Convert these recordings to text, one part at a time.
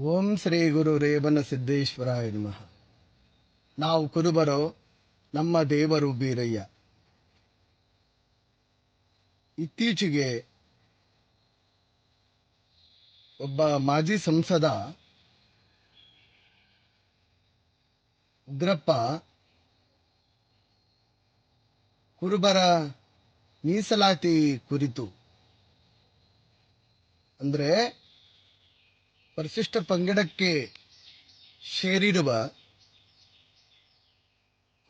ಓಂ ಶ್ರೀ ಗುರು ರೇವನ ಸಿದ್ದೇಶ್ವರಾಯ ನಮಃ. ನಾವು ಕುರುಬರು ನಮ್ಮ ದೇವರು ಬೀರಯ್ಯ. ಇತ್ತೀಚೆಗೆ ಒಬ್ಬ ಮಾಜಿ ಸಂಸದ ಉಗ್ರಪ್ಪ ಕುರುಬರ ಮೀಸಲಾತಿ ಕುರಿತು. ಅಂದ್ರೆ ಪರಿಶಿಷ್ಟ ಪಂಗಡಕ್ಕೆ ಸೇರಿರುವ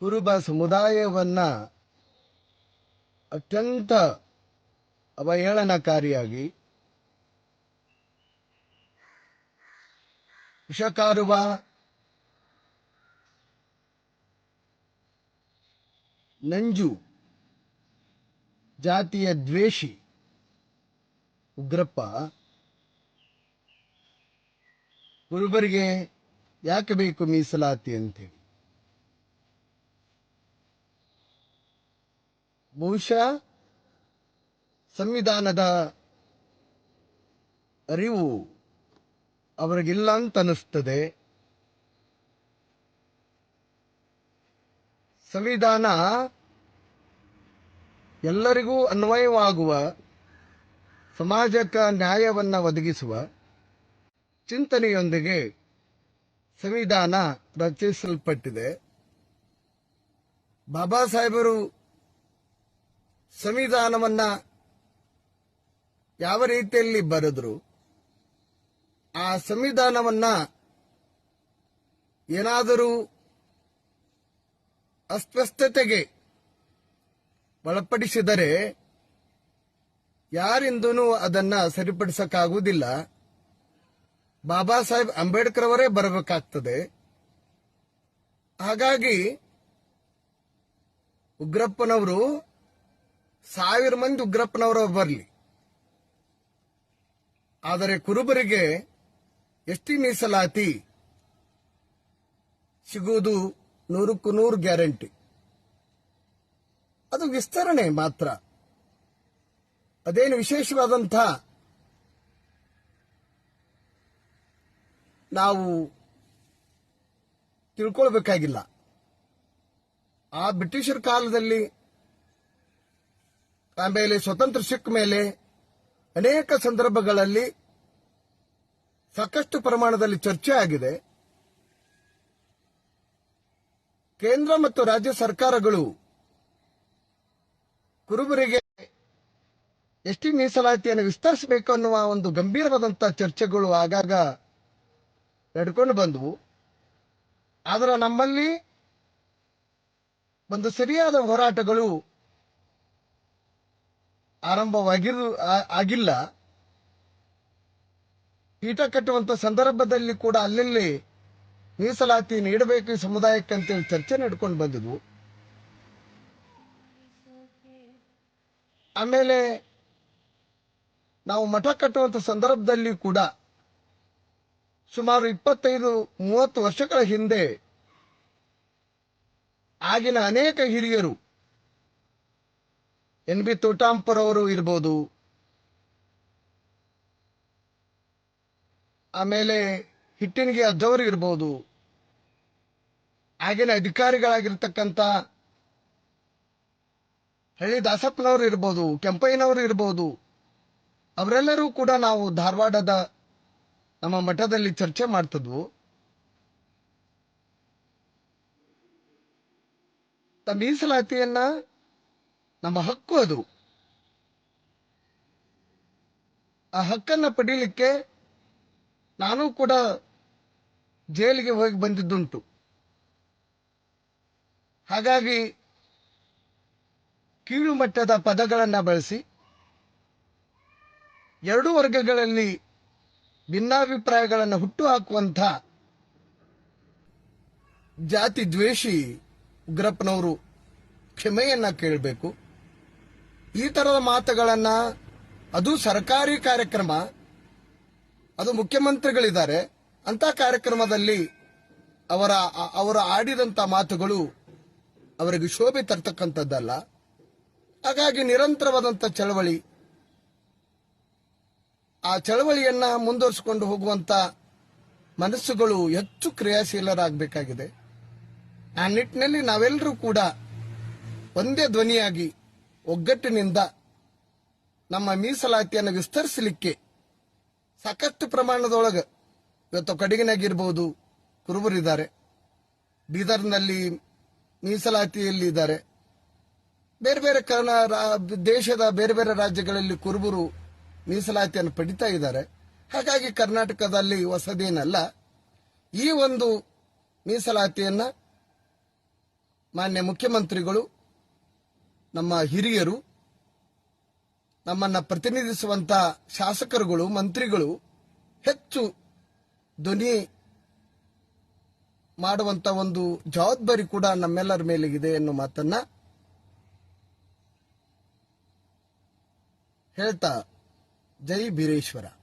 ಕುರುಬ ಸಮುದಾಯವನ್ನು ಅತ್ಯಂತ ಅವಹೇಳನಕಾರಿಯಾಗಿ ವಿಷಕಾರುವ ನಂಜು ಜಾತಿಯ ದ್ವೇಷಿ ಉಗ್ರಪ್ಪ ಕುರುಬರಿಗೆ ಯಾಕೆ ಬೇಕು ಮೀಸಲಾತಿ ಅಂತೇಳಿ ಬಹುಶಃ ಸಂವಿಧಾನದ ಅರಿವು ಅವರಿಗಿಲ್ಲ ಅಂತ ಅನ್ನಿಸ್ತದೆ. ಸಂವಿಧಾನ ಎಲ್ಲರಿಗೂ ಅನ್ವಯವಾಗುವ, ಸಮಾಜಕ್ಕೆ ನ್ಯಾಯವನ್ನು ಒದಗಿಸುವ ಚಿಂತನೆಯೊಂದಿಗೆ ಸಂವಿಧಾನ ರಚಿಸಲ್ಪಟ್ಟಿದೆ. ಬಾಬಾ ಸಾಹೇಬರು ಸಂವಿಧಾನವನ್ನ ಯಾವ ರೀತಿಯಲ್ಲಿ ಬರೆದ್ರು, ಆ ಸಂವಿಧಾನವನ್ನ ಏನಾದರೂ ಅಸ್ವಸ್ಥತೆಗೆ ಒಳಪಡಿಸಿದರೆ ಯಾರಿಂದನೂ ಅದನ್ನ ಸರಿಪಡಿಸಕ್ಕಾಗುವುದಿಲ್ಲ. ಬಾಬಾ ಸಾಹೇಬ್ ಅಂಬೇಡ್ಕರ್ ಅವರೇ ಬರಬೇಕಾಗ್ತದೆ. ಹಾಗಾಗಿ ಉಗ್ರಪ್ಪನವರು, ಸಾವಿರ ಮಂದಿ ಉಗ್ರಪ್ಪನವರು ಬರಲಿ. ಆದರೆ ಕುರುಬರಿಗೆ ಎಷ್ಟಿ ಮೀಸಲಾತಿ? ಸಿಗುವುದು ನೂರಕ್ಕೂ ನೂರು ಗ್ಯಾರಂಟಿ. ಅದು ವಿಸ್ತರಣೆ ಮಾತ್ರ. ಅದೇನು ವಿಶೇಷವಾದಂಥ ನಾವು ತಿಳ್ಕೊಳ್ಬೇಕಾಗಿಲ್ಲ. ಆ ಬ್ರಿಟಿಷರ ಕಾಲದಲ್ಲಿ ಆಮೇಲೆ ಸ್ವತಂತ್ರ ಸಿಕ್ಕ ಮೇಲೆ ಅನೇಕ ಸಂದರ್ಭಗಳಲ್ಲಿ ಸಾಕಷ್ಟು ಪ್ರಮಾಣದಲ್ಲಿ ಚರ್ಚೆ ಆಗಿದೆ. ಕೇಂದ್ರ ಮತ್ತು ರಾಜ್ಯ ಸರ್ಕಾರಗಳು ಕುರುಬರಿಗೆ ಎಷ್ಟಿ ಮೀಸಲಾತಿಯನ್ನು ವಿಸ್ತರಿಸಬೇಕು ಅನ್ನುವ ಒಂದು ಗಂಭೀರವಾದಂತಹ ಚರ್ಚೆಗಳು ಆಗಾಗ ನಡ್ಕೊಂಡು ಬಂದವು. ಆದರೆ ನಮ್ಮಲ್ಲಿ ಒಂದು ಸರಿಯಾದ ಹೋರಾಟಗಳು ಆರಂಭವಾಗಿರು ಆಗಿಲ್ಲ. ಪೀಠ ಕಟ್ಟುವಂತ ಸಂದರ್ಭದಲ್ಲಿ ಕೂಡ ಅಲ್ಲಲ್ಲಿ ಮೀಸಲಾತಿ ನೀಡಬೇಕು ಈ ಸಮುದಾಯಕ್ಕೆ ಅಂತೇಳಿ ಚರ್ಚೆ ನಡ್ಕೊಂಡು ಬಂದಿದ್ವು ಆಮೇಲೆ ನಾವು ಮಠ ಕಟ್ಟುವಂತ ಸಂದರ್ಭದಲ್ಲಿ ಕೂಡ ಸುಮಾರು ಇಪ್ಪತ್ತೈದು, ಮೂವತ್ತು ವರ್ಷಗಳ ಹಿಂದೆ ಆಗಿನ ಅನೇಕ ಹಿರಿಯರು ಎನ್ ಬಿ ತೋಟಾಂಪರ್ ಅವರು ಇರ್ಬೋದು, ಆಮೇಲೆ ಹಿಟ್ಟಿನಿಗೆ ಅಜ್ಜವರು ಇರ್ಬೋದು, ಆಗಿನ ಅಧಿಕಾರಿಗಳಾಗಿರ್ತಕ್ಕಂಥ ಹಳ್ಳಿ ದಾಸಪ್ಪನವರು ಇರ್ಬೋದು, ಕೆಂಪಯ್ಯನವರು ಇರ್ಬೋದು, ಅವರೆಲ್ಲರೂ ಕೂಡ ನಾವು ಧಾರವಾಡದ ನಮ್ಮ ಮಠದಲ್ಲಿ ಚರ್ಚೆ ಮಾಡ್ತಿದ್ವು. ಮೀಸಲಾತಿಯನ್ನ ನಮ್ಮ ಹಕ್ಕು ಅದು. ಆ ಹಕ್ಕನ್ನ ಪಡೀಲಿಕ್ಕೆ ನಾನು ಕೂಡ ಜೈಲಿಗೆ ಹೋಗಿ ಬಂದಿದ್ದುಂಟು. ಹಾಗಾಗಿ ಕೀಳು ಮಟ್ಟದ ಪದಗಳನ್ನು ಬಳಸಿ, ಎರಡೂ ವರ್ಗಗಳಲ್ಲಿ ಭಿನ್ನಾಭಿಪ್ರಾಯಗಳನ್ನು ಹುಟ್ಟುಹಾಕುವಂಥ ಜಾತಿ ದ್ವೇಷಿ ಉಗ್ರಪ್ಪನವರು ಕ್ಷಮೆಯನ್ನ ಕೇಳಬೇಕು. ಈ ತರದ ಮಾತುಗಳನ್ನ ಅದು ಸರ್ಕಾರಿ ಕಾರ್ಯಕ್ರಮ, ಅದು ಮುಖ್ಯಮಂತ್ರಿಗಳಿದ್ದಾರೆ ಅಂತ ಕಾರ್ಯಕ್ರಮದಲ್ಲಿ ಅವರ ಅವರ ಆಡಿದಂತ ಮಾತುಗಳು ಅವರಿಗೆ ಶೋಭೆ ತರ್ತಕ್ಕಂಥದ್ದಲ್ಲ. ಹಾಗಾಗಿ ನಿರಂತರವಾದಂಥ ಚಳವಳಿ ಆ ಚಳವಳಿಯನ್ನ ಮುಂದುವರಿಸಿಕೊಂಡು ಹೋಗುವಂತ ಮನಸ್ಸುಗಳು ಹೆಚ್ಚು ಕ್ರಿಯಾಶೀಲರಾಗಬೇಕಾಗಿದೆ. ಆ ನಿಟ್ಟಿನಲ್ಲಿ ನಾವೆಲ್ಲರೂ ಕೂಡ ಒಂದೇ ಧ್ವನಿಯಾಗಿ, ಒಗ್ಗಟ್ಟಿನಿಂದ ನಮ್ಮ ಮೀಸಲಾತಿಯನ್ನು ವಿಸ್ತರಿಸಲಿಕ್ಕೆ ಸಾಕಷ್ಟು ಪ್ರಮಾಣದೊಳಗೆ ಇವತ್ತು ಕಡಿಗಿನಾಗಿರ್ಬೋದು, ಕುರುಬರಿದ್ದಾರೆ. ಬೀದರ್ನಲ್ಲಿ ಮೀಸಲಾತಿಯಲ್ಲಿ ಇದ್ದಾರೆ ಬೇರೆ ಬೇರೆ ಕಾರಣ ದೇಶದ ಬೇರೆ ಬೇರೆ ರಾಜ್ಯಗಳಲ್ಲಿ ಕುರುಬರು ಮೀಸಲಾತಿಯನ್ನು ಪಡಿತಾ ಇದ್ದಾರೆ. ಹಾಗಾಗಿ ಕರ್ನಾಟಕದಲ್ಲಿ ಹೊಸದೇನಲ್ಲ. ಈ ಒಂದು ಮೀಸಲಾತಿಯನ್ನ ಮಾನ್ಯ ಮುಖ್ಯಮಂತ್ರಿಗಳು, ನಮ್ಮ ಹಿರಿಯರು, ನಮ್ಮನ್ನ ಪ್ರತಿನಿಧಿಸುವಂತ ಶಾಸಕರುಗಳು, ಮಂತ್ರಿಗಳು ಹೆಚ್ಚು ಧ್ವನಿ ಮಾಡುವಂತ ಒಂದು ಜವಾಬ್ದಾರಿ ಕೂಡ ನಮ್ಮೆಲ್ಲರ ಮೇಲಿದೆ ಎನ್ನುವ ಮಾತನ್ನ ಹೇಳ್ತಾ जय बीरेश्वरा।